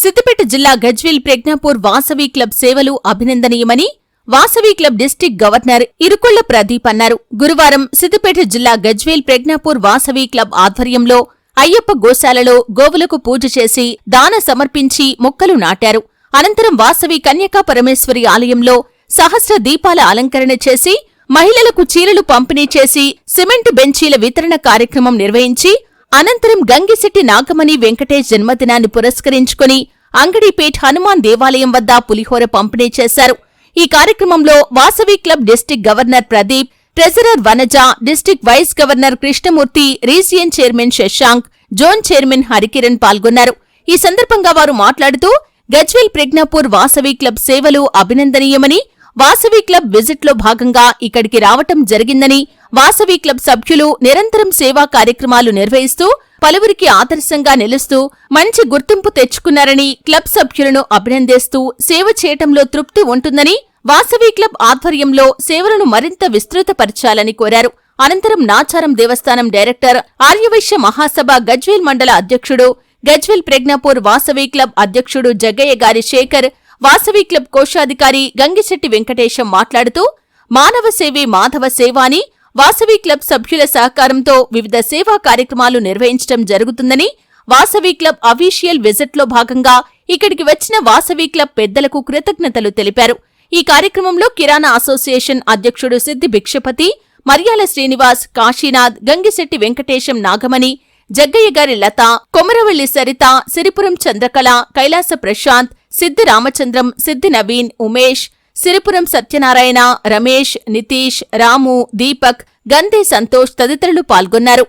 సిద్దిపేట జిల్లా గజ్వేల్ ప్రజ్ఞాపూర్ వాసవి క్లబ్ సేవలు అభినందనీయమని Vasavi club district governor Irukolla Pradeep అన్నారు. గురువారం సిద్దిపేట జిల్లా గజ్వేల్ ప్రజ్ఞాపూర్ వాసవి క్లబ్ ఆధ్వర్యంలో అయ్యప్ప గోశాలలో గోవులకు పూజ చేసి దాన సమర్పించి మొక్కలు నాటారు. అనంతరం వాసవి కన్యకా పరమేశ్వరి ఆలయంలో సహస్ర దీపాల అలంకరణ చేసి మహిళలకు చీరలు పంపిణీ చేసి సిమెంట్ బెంచీల వితరణ కార్యక్రమం నిర్వహించి అనంతరం గంగిశెట్టి నాగమణి వెంకటేష్ జన్మదినాన్ని పురస్కరించుకుని అంగడిపేట్ హనుమాన్ దేవాలయం వద్ద పులిహోర పంపిణీ చేశారు. ఈ కార్యక్రమంలో Vasavi club district governor Pradeep treasurer Vanaja district vice governor Krishnamurthy region chairman Shashank zone chairman Harikiran పాల్గొన్నారు. ఈ సందర్భంగా వారు మాట్లాడుతూ గజ్వేల్ ప్రజ్ఞాపూర్ వాసవి క్లబ్ సేవలు అభినందనీయమని వాసవి క్లబ్ విజిట్లో భాగంగా ఇక్కడికి రావటం జరిగిందని వాసవి క్లబ్ సభ్యులు నిరంతరం సేవా కార్యక్రమాలు నిర్వహిస్తూ పలువురికి ఆదర్శంగా నిలుస్తూ మంచి గుర్తింపు తెచ్చుకున్నారని క్లబ్ సభ్యులను అభినందిస్తూ సేవ చేయటంలో తృప్తి ఉంటుందని వాసవి క్లబ్ ఆధ్వర్యంలో సేవలను మరింత విస్తృతపరచాలని కోరారు. అనంతరం నాచారం దేవస్థానం డైరెక్టర్ ఆర్యవైశ్య మహాసభ గజ్వేల్ మండల అధ్యక్షుడు గజ్వేల్ ప్రజ్ఞాపూర్ వాసవి క్లబ్ అధ్యక్షుడు జగ్గయ్య గారి శేఖర్ వాసవి క్లబ్ కోశాధికారి గంగిశెట్టి వెంకటేశం మాట్లాడుతూ మానవ సేవే మాధవ సేవ అని వాసవి క్లబ్ సభ్యుల సహకారంతో వివిధ సేవా కార్యక్రమాలు నిర్వహించడం జరుగుతుందని వాసవి క్లబ్ అఫీషియల్ విజిట్లో భాగంగా ఇక్కడికి వచ్చిన వాసవి క్లబ్ పెద్దలకు కృతజ్ఞతలు తెలిపారు. ఈ కార్యక్రమంలో కిరాణా అసోసియేషన్ అధ్యక్షుడు సిద్ది భిక్షపతి మర్యాల శ్రీనివాస్ కాశీనాథ్ గంగిశెట్టి వెంకటేశం నాగమణి జగ్గయ్య గారి లత కొమరవెల్లి సరిత సిరిపురం చంద్రకళ కైలాస ప్రశాంత్ సిద్ది రామచంద్రం సిద్ది నవీన్ ఉమేష్ సిరిపురం సత్యనారాయణ రమేష్ నితీష్ రాము దీపక్ గంధే సంతోష్ తదితరులు పాల్గొన్నారు.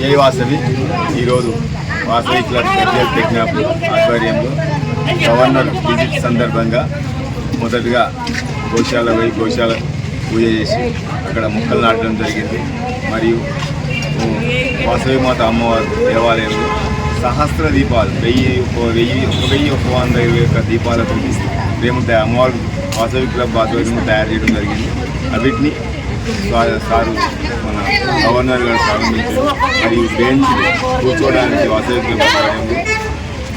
జై వాసవి. ఈరోజు వాసవి క్లబ్ ఆధ్వర్యంలో గవర్నర్ విజిట్ సందర్భంగా మొదటగా గోశాల పోయి గోశాల పూజ చేసి అక్కడ మొక్కలు నాటడం జరిగింది. మరియు వాసవి మాత అమ్మవారు దేవాలయంలో సహస్ర దీపాలు. వెయ్యి ఒక వెయ్యి ఒక వెయ్యి ఒక వంద ఇరవై ఒక్క దీపాలతో మేము తా- అమ్మవారు వాసవి క్లబ్ ఆధ్వర్యంలో తయారు చేయడం జరిగింది. అవిటిని సారు మన గవర్నర్ గారు ప్రారంభించారు. మరియు బెంచ్ కూర్చోవడానికి వాసవి క్లబ్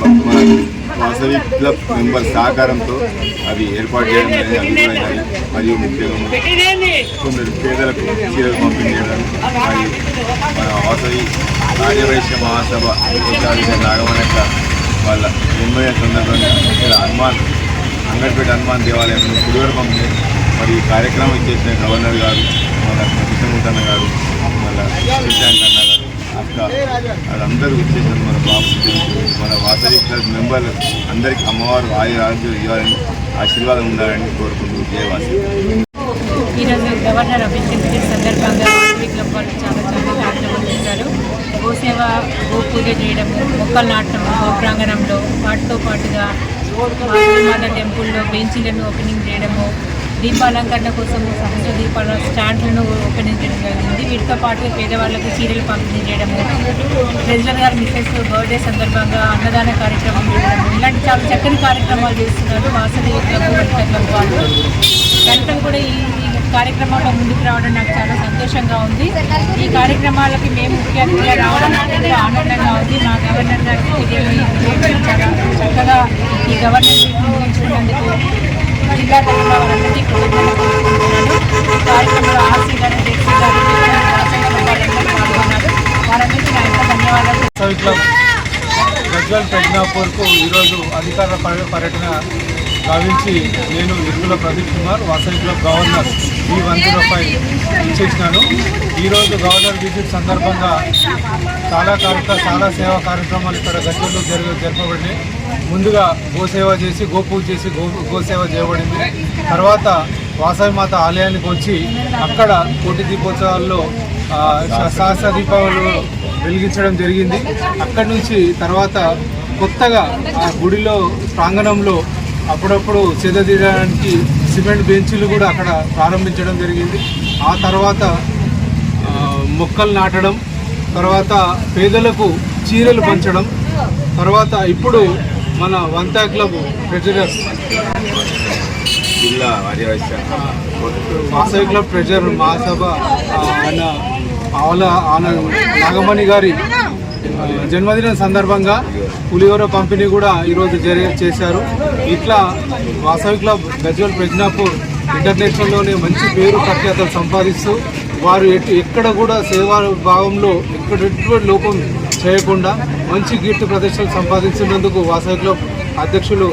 మన వాసవి క్లబ్ మెంబర్ సహకారంతో అవి ఏర్పాటు చేయడం అనేది అభిప్రాయాలు మరియు ముఖ్యంగా కొందరు పేదలకు చీరలు పంపిణీ చేయడం మరియు మన వాసవి ఆర్యవైశ్య మహాసభ నాగమనక్క వాళ్ళ జన్మదిన సందర్భంగా ఇక్కడ హనుమాన్ అంగడిపేట హనుమాన్ దేవాలయంలో పులివర పంపిణీ మరియు ఈ కార్యక్రమం ఇచ్చేసిన గవర్నర్ గారు మన కృష్ణమూర్తన్న గారు మన శ్రీశాంక్ అన్న గారు అక్క వాళ్ళందరూ ఇచ్చేసిన మన బాబు మన వాసవి క్లబ్ మెంబర్లు. అందరికీ అమ్మవారు ఆయుర ఆరోగ్యం ఇవ్వాలని ఆశీర్వాదం ఉండాలని కోరుకుంటూ జయవాసి ఈరోజు గవర్నర్ అభిషేక్ సందర్భంగా వాసవి క్లబ్ వాళ్ళు చాలా చాలా కార్యక్రమాలు చేశారు. గోసేవ గో పూజ చేయడం మొక్కలు నాటడం గో ప్రాంగణంలో వాటితో పాటుగా టెంపుల్లో బెంచీలను ఓపెనింగ్ చేయడము దీపాలంకరణ కోసం సహజ దీపాల స్టాండ్లను ఓపెనింగ్ చేయడం జరిగింది. వీటితో పాటు పేదవాళ్ళకు చీరలు పంపిణీ చేయడము ప్రెసిడెంట్ గారి మిస్సెస్ బర్త్డే సందర్భంగా అన్నదాన కార్యక్రమం చేయడము ఇలాంటి చాలా చక్కని కార్యక్రమాలు చేస్తున్నారు. వాసవి క్లబ్ క్లబ్ వాళ్ళు కనుక కూడా ఈ కార్యక్రమాల్లో ముందుకు రావడం నాకు చాలా సంతోషంగా ఉంది. ఈ కార్యక్రమాలకి మేము ముఖ్యంగా రావడం నాకు ఆనందంగా ఉంది. మా గవర్నర్ గారికి చాలా చక్కగా ఈ గవర్నర్ నిర్వహించుకున్నందుకు జిల్లా తరఫున వారందరికీ కృతజ్ఞతలు తెలుపుకుంటున్నాను ఈ కార్యక్రమంలో ఆర్సీ గారు జెడ్సీ గారు పాల్గొన్నారు వారందరికీ నా యొక్క ధన్యవాదాలు గజ్వల్ ప్రజ్ఞాపూర్కు ఈరోజు అధికార పర్యటన గావించి నేను నిర్మల ప్రదీప్ కుమార్ వాసవి క్లబ్ గవర్నర్ ఈ వన్ జీరో ఫైవ్ ఇచ్చేసినాను. ఈరోజు గవర్నర్ విజిట్ సందర్భంగా చాలా కార్యక్రమ చాలా సేవా కార్యక్రమాలు ఇక్కడ గజ్వల్లో జరగ జరపబడినాయి. ముందుగా గోసేవ చేసి గోపూజ చేసి గో గోసేవ చేయబడింది. తర్వాత వాసవిమాత ఆలయానికి వచ్చి అక్కడ కోటి దీపోత్సవాల్లో స- సహస్ర దీపావళి వెలిగించడం జరిగింది. అక్కడి నుంచి తర్వాత కొత్తగా ఆ గుడిలో ప్రాంగణంలో అప్పుడప్పుడు తీయడానికి సిమెంట్ బెంచీలు కూడా అక్కడ ప్రారంభించడం జరిగింది. ఆ తర్వాత మొక్కలు నాటడం తర్వాత పేదలకు చీరలు పంచడం తర్వాత ఇప్పుడు మన వంతా క్లబ్ ట్రెజరర్ జిల్లా వాసవి క్లబ్ ట్రెజరర్ మహాసభ ఆయన ఆవుల ఆయన నాగమణి గారి జన్మదినం సందర్భంగా పులిహోర పంపిణీ కూడా ఈరోజు జరి చేశారు. ఇట్లా వాసవి క్లబ్ గజ్వల్ ప్రజ్ఞాపూర్ ఇంటర్నేషనల్లోనే మంచి పేరు ప్రఖ్యాతలు సంపాదిస్తూ వారు ఎక్కడ కూడా సేవా భావంలో ఎక్కడ లోపం చేయకుండా మంచి కీర్తి ప్రదర్శనలు సంపాదించినందుకు వాసవి క్లబ్ అధ్యక్షులు